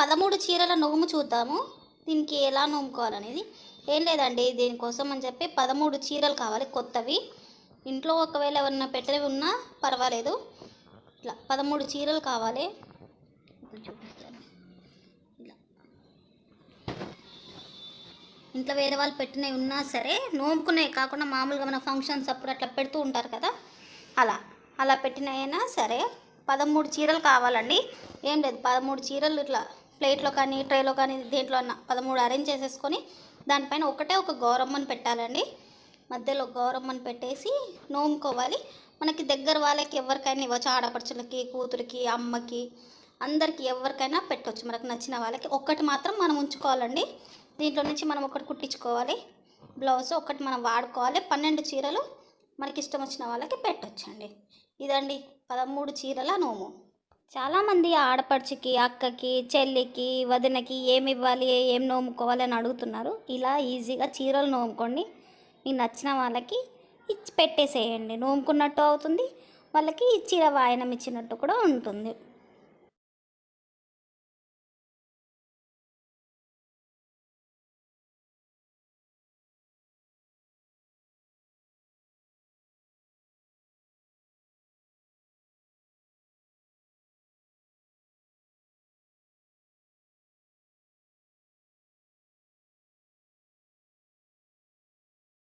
పదమూడు చీరల నోము చూద్దాము. దీనికి ఎలా నోముకోవాలనేది. ఏం లేదండి దీనికోసం అని చెప్పి పదమూడు చీరలు కావాలి కొత్తవి. ఇంట్లో ఒకవేళ ఏమన్నా పెట్టవి ఉన్నా పర్వాలేదు. ఇట్లా పదమూడు చీరలు కావాలి. చూపిస్తాను. ఇలా ఇంట్లో వేరే వాళ్ళు పెట్టినవి ఉన్నా సరే నోముకునే కాకుండా మామూలుగా మన ఫంక్షన్స్ అప్పుడు అట్లా పెడుతూ ఉంటారు కదా. అలా అలా పెట్టినైనా సరే పదమూడు చీరలు కావాలండి. ఏం లేదు పదమూడు చీరలు ఇట్లా ప్లేట్లో కానీ ట్రేలో కానీ దేంట్లో అన్న పదమూడు అరేంజ్ చేసేసుకొని దానిపైన ఒకటే ఒక గౌరమ్మని పెట్టాలండి. మధ్యలో గౌరమ్మని పెట్టేసి నోముకోవాలి. మనకి దగ్గర వాళ్ళకి ఎవరికైనా ఇవ్వచ్చు. ఆడపడుచులకి కూతురికి అమ్మకి అందరికి ఎవరికైనా పెట్టవచ్చు మనకు నచ్చిన వాళ్ళకి ఒక్కటి మాత్రం మనం ఉంచుకోవాలండి. దీంట్లో నుంచి మనం ఒకటి కుట్టించుకోవాలి. బ్లౌజ్ ఒకటి మనం వాడుకోవాలి. పన్నెండు చీరలు మనకి ఇష్టం వచ్చిన వాళ్ళకి పెట్టొచ్చండి. ఇదండి పదమూడు చీరల నోము. చాలామంది ఆడపడుచుకి అక్కకి చెల్లికి వదినకి ఏమి ఇవ్వాలి ఏం నోముకోవాలి అని అడుగుతున్నారు. ఇలా ఈజీగా చీరలు నోముకోండి. మీకు నచ్చిన వాళ్ళకి ఇచ్చి పెట్టేసేయండి. నోముకున్నట్టు అవుతుంది. వాళ్ళకి చీర వాయనం ఇచ్చినట్టు కూడా ఉంటుంది.